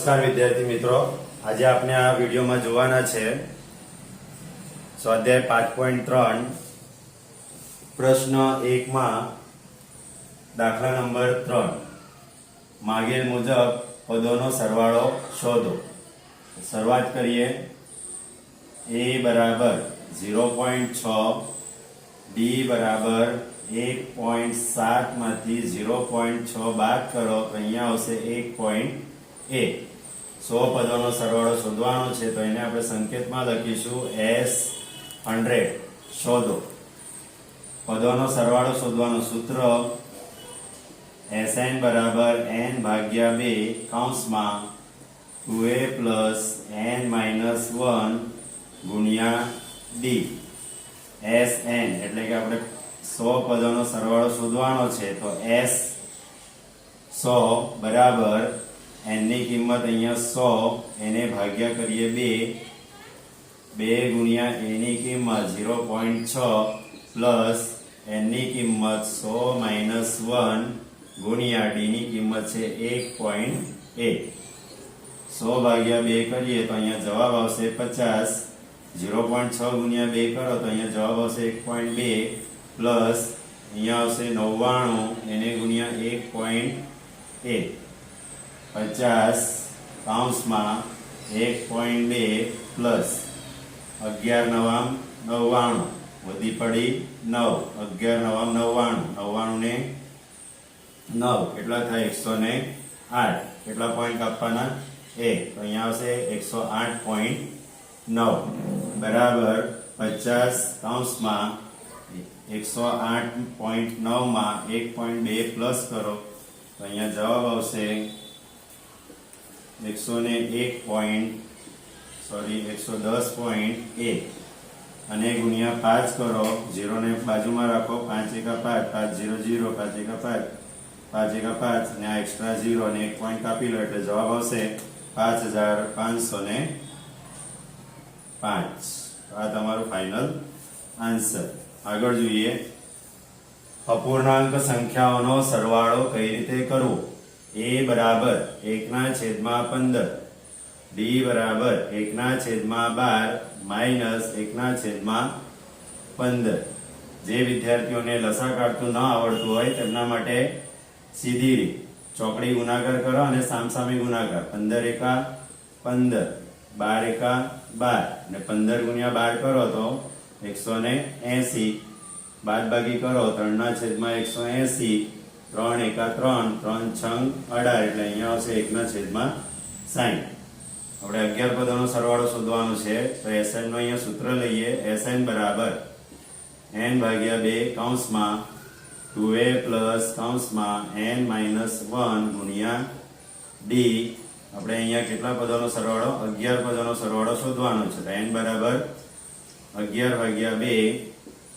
નમસ્કાર વિદ્યાર્થી મિત્રો. આજે આપણે આ વિડીયોમાં જોવાના છે સ્વાધ્યાય પાંચ પોઈન્ટ ત્રણ, પ્રશ્ન એકમાં દાખલા નંબર ત્રણ. માગેલ મુજબ પદોનો સરવાળો શોધો. શરૂઆત કરીએ. એ બરાબર ઝીરો પોઈન્ટ છ ડી બરાબર એક પોઈન્ટ સાતમાંથી ઝીરો પોઈન્ટ છ બાદ કરો. અહીંયા આવશે એક પોઈન્ટ એક સો પદોનો સરવાળો શોધવાનો છે, તો એને આપણે સંકેતમાં લખીશું એસ હંડ્રેડ. શોધો. પદોનો સરવાળો શોધવાનું સૂત્ર એસએન બરાબર એન ભાગ્યા બે કૌંસમાં two A plus N minus one ગુણ્યા ડી. એસ એન એટલે કે આપણે સો પદોનો સરવાળો શોધવાનો છે, તો એસ સો બરાબર n ની કિંમત અહીંયા સો, એને ભાગ્યા કરીએ બે. બે ગુણ્યા એની કિંમત ઝીરો પોઈન્ટ છ પ્લસ એનની કિંમત સો માઇનસ વન ગુણ્યા ડીની કિંમત છે એક પોઈન્ટ એક. સો ભાગ્યા બે કરીએ તો અહીંયા જવાબ આવશે પચાસ. ઝીરો પોઈન્ટ છ ગુણ્યા બે કરો તો અહીંયા જવાબ આવશે એક પોઈન્ટ બે પ્લસ અહીંયા આવશે નવ્વાણું, એને ગુણ્યા એક પોઈન્ટ એક. પચાસ કાઉન્સમાં એક પોઈન્ટ બે પ્લસ અગિયાર નવામ નવ્વાણું. વધી પડી નવ. અગિયાર નવામ નવ્વાણું. નવ્વાણું ને નવ. કેટલા થાય? એકસો ને આઠ. કેટલા પોઈન્ટ આપવાના? એક. તો અહીંયા આવશે એકસો આઠ પોઈન્ટ નવ. બરાબર પચાસ કાઉન્સમાં એકસો આઠ પોઈન્ટ નવમાં એક પોઈન્ટ બે પ્લસ કરો. તો અહીંયા જવાબ આવશે એકસો ને એક પોઈન્ટ સોરી એકસો દસ પોઈન્ટ એક અને ગુણ્યા પાંચ કરો ઝીરો ને બાજુમાં રાખો પાંચ એકા પાંચ પાંચ ઝીરો ઝીરો પાંચ એકા પાંચ પાંચ એકા પાંચ ને આ એક્સ્ટ્રા ઝીરો અને એક પોઈન્ટ કાપી લો, એટલે જવાબ આવશે પાંચ હજાર પાંચસો ને પાંચ. આ તમારું ફાઇનલ આન્સર આગળ જોઈએ. અપૂર્ણાંક સંખ્યાઓનો સરવાળો કઈ રીતે કરવો? એ બરાબર એકના છેદમાં પંદર. ડી બરાબર એકના છેદમાં બાર માઇનસ એકના છેદમાં પંદર. જે વિદ્યાર્થીઓને લસા કાઢતું ન આવડતું હોય તેમના માટે સીધી ચોકડી ગુણાકાર કરો અને સામસામે ગુણાકાર. પંદર એકા પંદર. બાર એકા બાર. અને પંદર ગુણ્યા બાર કરો તો એકસો ને એસી. બાદબાકી કરો, ત્રણના છેદમાં એકસો એસી. ત્રણ એકા ત્રણ ત્રણ છંગ, અઢાર એટલે અહીંયા આવશે એકના છેદમાં સાઈન આપણે અગિયાર પદોનો સરવાળો શોધવાનો છે, તો એસએનનું અહીંયા સૂત્ર લઈએ એસએન બરાબર એન ભાગ્યા બે કૌંસમાં ટુ એ પ્લસ કૌંસમાં એન માઇનસ વન ગુણ્યા ડી આપણે અહીંયા કેટલા પદોનો સરવાળો? અગિયાર પદોનો સરવાળો શોધવાનો છે, તો એન બરાબર અગિયાર ભાગ્યા બે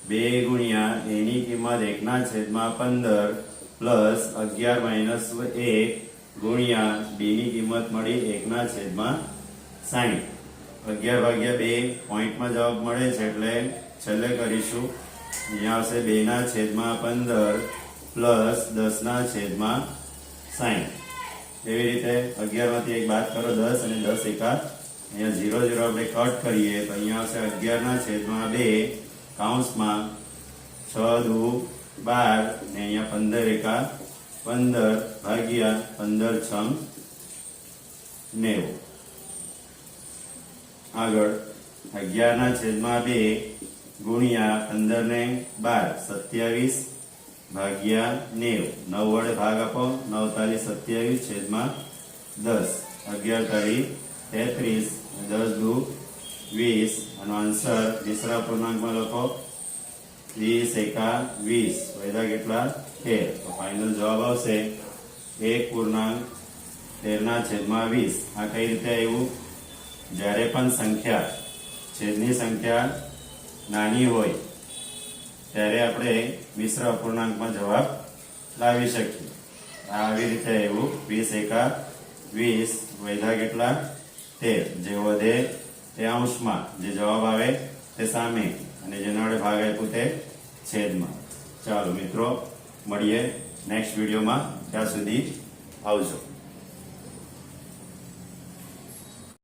બે ગુણ્યા એની કિંમત એકના છેદમાં પંદર. પ્લસ અગિયાર માઇનસ એક ગુણ્યા બીની કિંમત મળી એકના છેદમાં સાહીઠ. અગિયાર ભાગ્યા બે પોઈન્ટમાં જવાબ મળે છે એટલે છેલ્લે કરીશું. અહીંયા આવશે બે ના છેદમાં પંદર પ્લસ દસ ના છેદમાં સાહીઠ. એવી રીતે અગિયારમાંથી એક બાદ કરો દસ અને દસ એકા અહીંયા ઝીરો ઝીરો આપણે કટ કરીએ તો અહીંયા આવશે અગિયારના છેદમાં બે કાઉન્સમાં છ દુ બાર ને અહીંયા પંદર એકા પંદર ભાગ્યા પંદર છમ નેવું. આગળ અગિયાર ના છેદમાં બે ગુણ્યા પંદર ને બાર, સત્યાવીસ ભાગ્યા નેવું. નવ વડે ભાગ આપો નવ તારી સત્યાવીસ છેદમાં દસ. અગિયાર તારી તેત્રીસ, દસ દુ વીસ. આનો આન્સર તીસરા પૂર્ણાંકમાં લખો. વીસ એકા વીસ. વધ્યા કેટલા? તેર. તો ફાઇનલ જવાબ આવશે એક પૂર્ણાંક તેરના છેદમાં વીસ. આ કઈ રીતે આવ્યું? જ્યારે પણ સંખ્યા છેદની સંખ્યા નાની હોય, ત્યારે આપણે મિશ્ર અપૂર્ણાંકમાં જવાબ લાવી શકીએ. આ આવી રીતે આવ્યું. વીસ એકા વીસ. વૈધા કેટલા? તેર. જે વધે તે અંશમાં જે જવાબ આવે તે સામે. અને જેના વડે ભાગ આપ્યો તે છેદમાં. ચાલો મિત્રો, મળીએ નેક્સ્ટ વિડીયોમાં ત્યાં સુધી આવજો.